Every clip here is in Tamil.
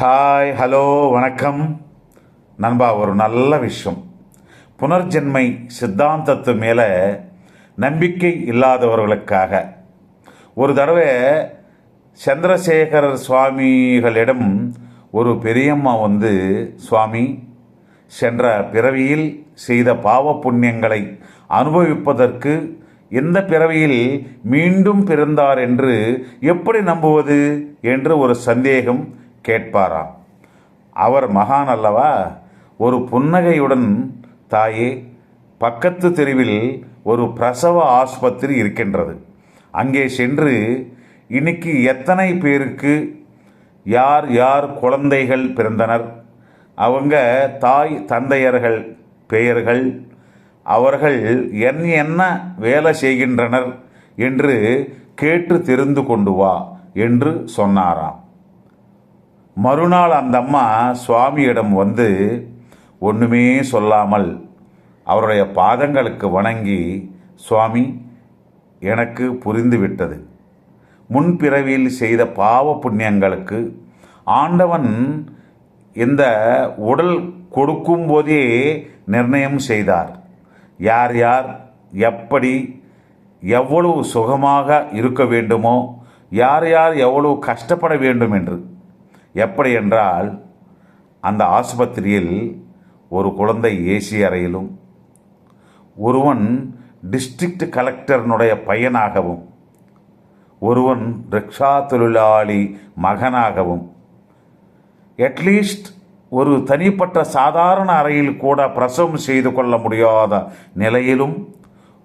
ஹாய் ஹலோ வணக்கம். நண்பா ஒரு நல்ல விஷயம். புனர்ஜென்மை சித்தாந்தத்து மேலே நம்பிக்கை இல்லாதவர்களுக்காக. ஒரு தடவை சந்திரசேகரர் சுவாமிகளிடம் ஒரு பெரியம்மா வந்து சுவாமி சென்ற பிறவியில் செய்த பாவ புண்ணியங்களை அனுபவிப்பதற்கு இந்த பிறவியில் மீண்டும் பிறந்தார் என்று எப்படி நம்புவது? என்று ஒரு சந்தேகம் கேட்பாராம் அவர் மகான் அல்லவா? ஒரு புன்னகையுடன் தாயே பக்கத்து தெருவில் ஒரு பிரசவ ஆஸ்பத்திரி இருக்கின்றது. அங்கே சென்று இன்னைக்கு எத்தனை பேருக்கு யார் யார் குழந்தைகள் பிறந்தனர்? அவங்க தாய் தந்தையர்கள் பெயர்கள் அவர்கள் என் என்ன வேலை செய்கின்றனர் என்று கேட்டு தெரிந்து கொண்டு வா என்று சொன்னாராம். மறுநாள் அந்த அம்மா சுவாமியிடம் வந்து ஒன்றுமே சொல்லாமல் அவருடைய பாதங்களுக்கு வணங்கி சுவாமி எனக்கு புரிந்துவிட்டது முன்பிறவியில் செய்த பாவ புண்ணியங்களுக்கு ஆண்டவன் இந்த உடல் கொடுக்கும் போதே நிர்ணயம் செய்தார். யார் யார் எப்படி எவ்வளவு சுகமாக இருக்க வேண்டுமோ யார் யார் எவ்வளவு கஷ்டப்பட வேண்டும் என்று எப்படி என்றால் அந்த ஆஸ்பத்திரியில் ஒரு குழந்தை ஏசி அறையிலும் ஒருவன் டிஸ்ட்ரிக்ட் கலெக்டர்னுடைய பையனாகவும் ஒருவன் ரிக்ஷா தொழிலாளி மகனாகவும் அட்லீஸ்ட் ஒரு தனிப்பட்ட சாதாரண அறையில் கூட பிரசவம் செய்து கொள்ள முடியாத நிலையிலும்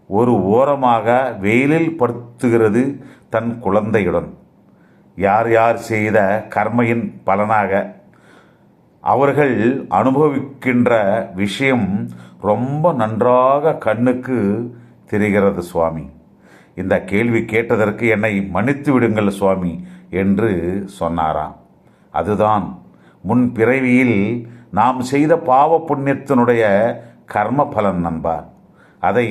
ஒரு ஓரமாக வெயிலில் படுத்துகிறது தன் குழந்தையுடன். யார் யார் செய்த கர்மையின் பலனாக அவர்கள் அனுபவிக்கின்ற விஷயம் ரொம்ப நன்றாக கண்ணுக்கு தெரிகிறது சுவாமி. இந்த கேள்வி கேட்டதற்கு என்னை மன்னித்து விடுங்கள் சுவாமி என்று சொன்னாராம். அதுதான் முன் பிறவியில் நாம் செய்த பாவ புண்ணியத்தினுடைய கர்ம பலன் நண்பா. அதை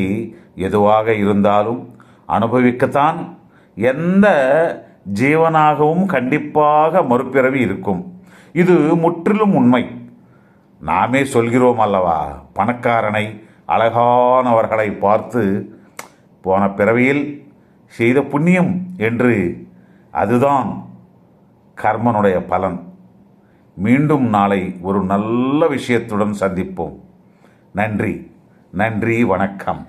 எதுவாக இருந்தாலும் அனுபவிக்கத்தான் எந்த ஜீவனாகவும் கண்டிப்பாக மறுபிறவி இருக்கும். இது முற்றிலும் உண்மை. நாமே சொல்கிறோம் அல்லவா? பணக்காரனை அழகானவர்களை பார்த்து போன பிறவியில் செய்த புண்ணியம் என்று. அதுதான் கர்மனுடைய பலன். மீண்டும் நாளை ஒரு நல்ல விஷயத்துடன் சந்திப்போம். நன்றி. நன்றி வணக்கம்.